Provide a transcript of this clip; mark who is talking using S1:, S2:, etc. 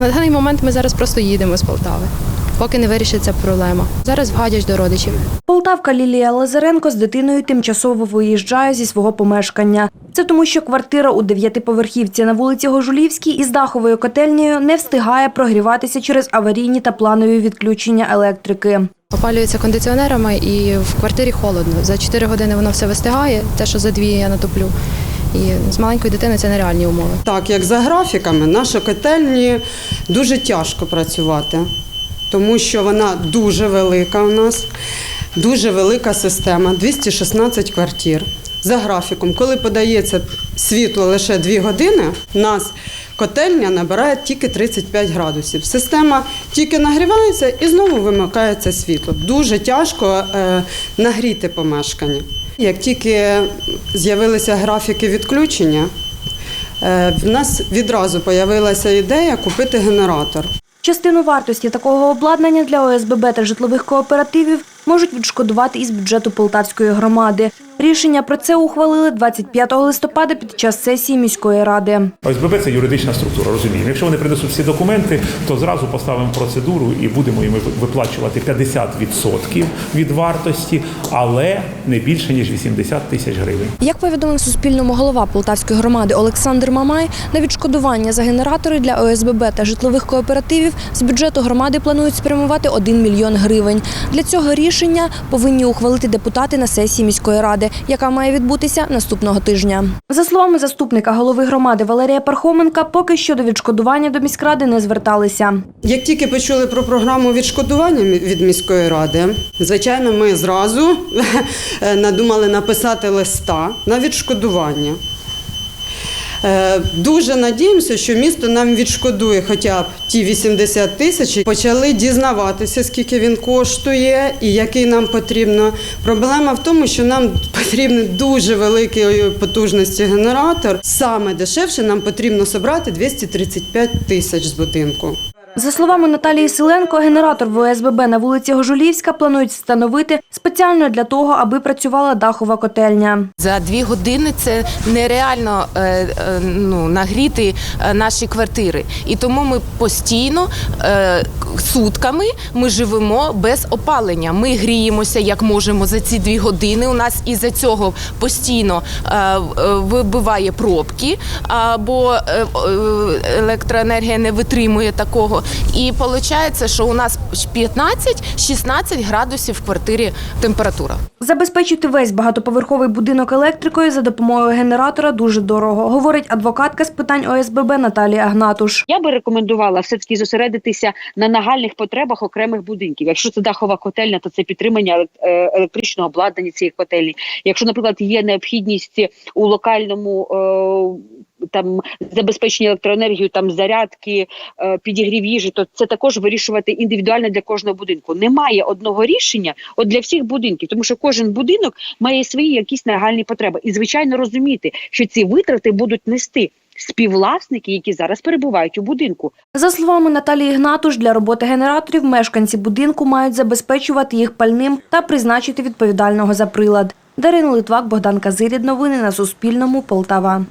S1: На даний момент ми зараз просто їдемо з Полтави, поки не вирішиться проблема. Зараз в Гадяч до родичів.
S2: Полтавка Лілія Лазаренко з дитиною тимчасово виїжджає зі свого помешкання. Це тому, що квартира у дев'ятиповерхівці на вулиці Гожулівській із даховою котельнею не встигає прогріватися через аварійні та планові відключення електрики.
S1: Опалюється кондиціонерами і в квартирі холодно. За 4 години воно все вистигає, те, що за дві я натоплю. І з маленькою дитиною це нереальні умови.
S3: Так, як за графіками, нашій котельні дуже тяжко працювати, тому що вона дуже велика у нас, дуже велика система, 216 квартир. За графіком, коли подається світло лише 2 години, у нас котельня набирає тільки 35 градусів. Система тільки нагрівається і знову вимикається світло. Дуже тяжко е, нагріти помешкання. Як тільки з'явилися графіки відключення, Е, В нас відразу з'явилася ідея купити генератор.
S2: Частину вартості такого обладнання для ОСББ та житлових кооперативів можуть відшкодувати із бюджету Полтавської громади. Рішення про це ухвалили 25 листопада під час сесії міської ради.
S4: ОСББ це юридична структура, розуміємо. Якщо вони принесуть всі документи, то зразу поставимо процедуру і будемо їм виплачувати 50% від вартості, але не більше ніж 80 тисяч гривень.
S2: Як повідомив Суспільному голова Полтавської громади Олександр Мамай, на відшкодування за генератори для ОСББ та житлових кооперативів з бюджету громади планують спрямувати 1 мільйон гривень. Для цього рішення повинні ухвалити депутати на сесії міської ради, яка має відбутися наступного тижня. За словами заступника голови громади Валерія Пархоменка, поки що до відшкодування до міськради не зверталися.
S3: Як тільки почули про програму відшкодування від міської ради, звичайно, ми зразу надумали написати листа на відшкодування. Е, Дуже надіємося, що місто нам відшкодує хоча б ті 80 тисяч. Почали дізнаватися, скільки він коштує і який нам потрібно. Проблема в тому, що нам потрібен дуже великий потужності генератор. Саме дешевше нам потрібно зібрати 235 тисяч з будинку.
S2: За словами Наталії Селенко, генератор в ОСББ на вулиці Гожулівська планують встановити спеціально для того, аби працювала дахова котельня.
S5: За дві години це нереально е, е, ну, нагріти е, наші квартири. І тому ми постійно сутками ми живемо без опалення. Ми гріємося як можемо за ці дві години. У нас із-за цього постійно вибиває пробки, або електроенергія не витримує такого. І виходить, що у нас 15-16 градусів в квартирі температура.
S2: Забезпечити весь багатоповерховий будинок електрикою за допомогою генератора дуже дорого, говорить адвокатка з питань ОСББ Наталія Агнатуш.
S6: Я би рекомендувала все таки зосередитися на нагальних потребах окремих будинків. Якщо це дахова котельня, то це підтримання е, електричного обладнання цієї котельні. Якщо, наприклад, є необхідність у локальному е, там забезпечення електроенергією, там зарядки, е, підігрів їжі, то це також вирішувати індивідуально для кожного будинку. Немає одного рішення от для всіх будинків, тому що кожен будинок має свої якісь нагальні потреби, і звичайно розуміти, що ці витрати будуть нести. Співвласники, які зараз перебувають у будинку,
S2: За словами Наталії Гнатуш, для роботи генераторів мешканці будинку мають забезпечувати їх пальним та призначити відповідального за прилад. Дарина Литвак, Богдан Казирід. Новини на Суспільному. Полтава.